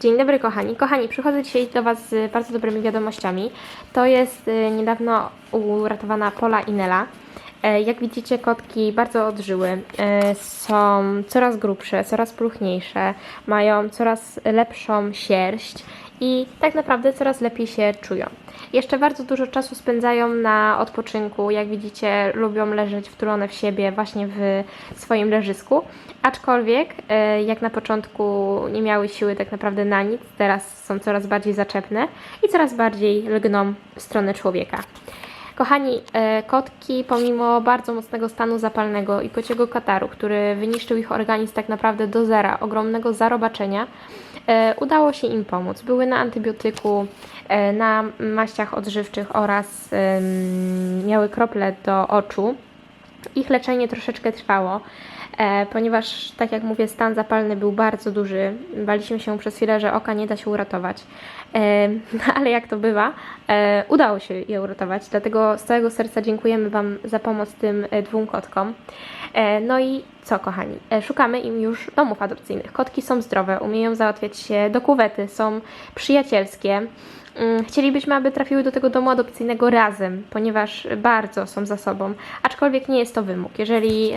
Dzień dobry kochani. Kochani, przychodzę dzisiaj do Was z bardzo dobrymi wiadomościami. To jest y, niedawno uratowana Pola i Nela. E, Jak widzicie, kotki bardzo odżyły. E, Są coraz grubsze, coraz pulchniejsze, mają coraz lepszą sierść i tak naprawdę coraz lepiej się czują. Jeszcze bardzo dużo czasu spędzają na odpoczynku. Jak widzicie, lubią leżeć wtulone w siebie właśnie w swoim leżysku. Aczkolwiek, e, jak na początku nie miały siły tak naprawdę na nic, teraz są coraz bardziej zaczepne i coraz bardziej lgną w stronę człowieka. Kochani, e, kotki pomimo bardzo mocnego stanu zapalnego i kociego kataru, który wyniszczył ich organizm tak naprawdę do zera, ogromnego zarobaczenia, udało się im pomóc. Były na antybiotyku, e, na maściach odżywczych oraz miały krople do oczu. Ich leczenie troszeczkę trwało, e, ponieważ, tak jak mówię, stan zapalny był bardzo duży. Baliśmy się przez chwilę, że oka nie da się uratować. Ale jak to bywa, e, udało się je uratować. Dlatego z całego serca dziękujemy Wam za pomoc tym e, dwóm kotkom. E, no i co, kochani? Szukamy im już domów adopcyjnych. Kotki są zdrowe, umieją załatwiać się do kuwety, są przyjacielskie. Mm, Chcielibyśmy, aby trafiły do tego domu adopcyjnego razem, ponieważ bardzo są za sobą. Aczkolwiek nie jest to wymóg. Jeżeli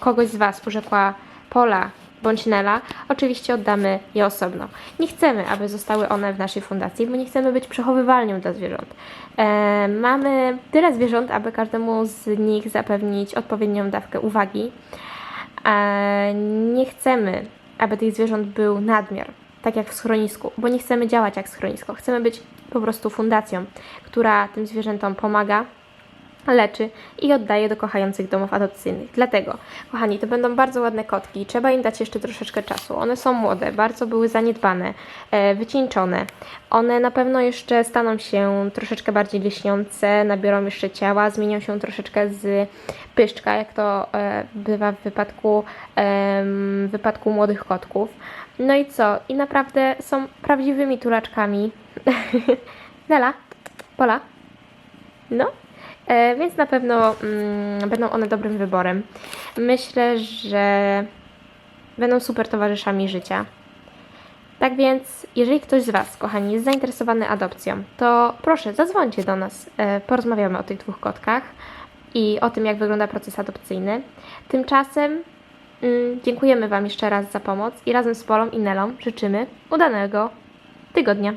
kogoś z Was urzekła Pola bądź Nela, oczywiście oddamy je osobno. Nie chcemy, aby zostały one w naszej fundacji, bo nie chcemy być przechowywalnią dla zwierząt. E, mamy tyle zwierząt, aby każdemu z nich zapewnić odpowiednią dawkę uwagi. E, nie chcemy, aby tych zwierząt był nadmiar, tak jak w schronisku, bo nie chcemy działać jak schronisko. Chcemy być po prostu fundacją, która tym zwierzętom pomaga, leczy i oddaje do kochających domów adopcyjnych. Dlatego, kochani, to będą bardzo ładne kotki. Trzeba im dać jeszcze troszeczkę czasu. One są młode, bardzo były zaniedbane, e, wycieńczone. One na pewno jeszcze staną się troszeczkę bardziej lśniące, nabiorą jeszcze ciała, zmienią się troszeczkę z pyszczka, jak to e, bywa w wypadku, w wypadku młodych kotków. No i co? I naprawdę są prawdziwymi tulaczkami. Nela? Pola? No, więc na pewno mm, będą one dobrym wyborem. Myślę, że będą super towarzyszami życia. Tak więc, jeżeli ktoś z Was, kochani, jest zainteresowany adopcją, to proszę, zadzwońcie do nas, e, porozmawiamy o tych dwóch kotkach i o tym, jak wygląda proces adopcyjny. Tymczasem mm, dziękujemy Wam jeszcze raz za pomoc i razem z Polą i Nelą życzymy udanego tygodnia.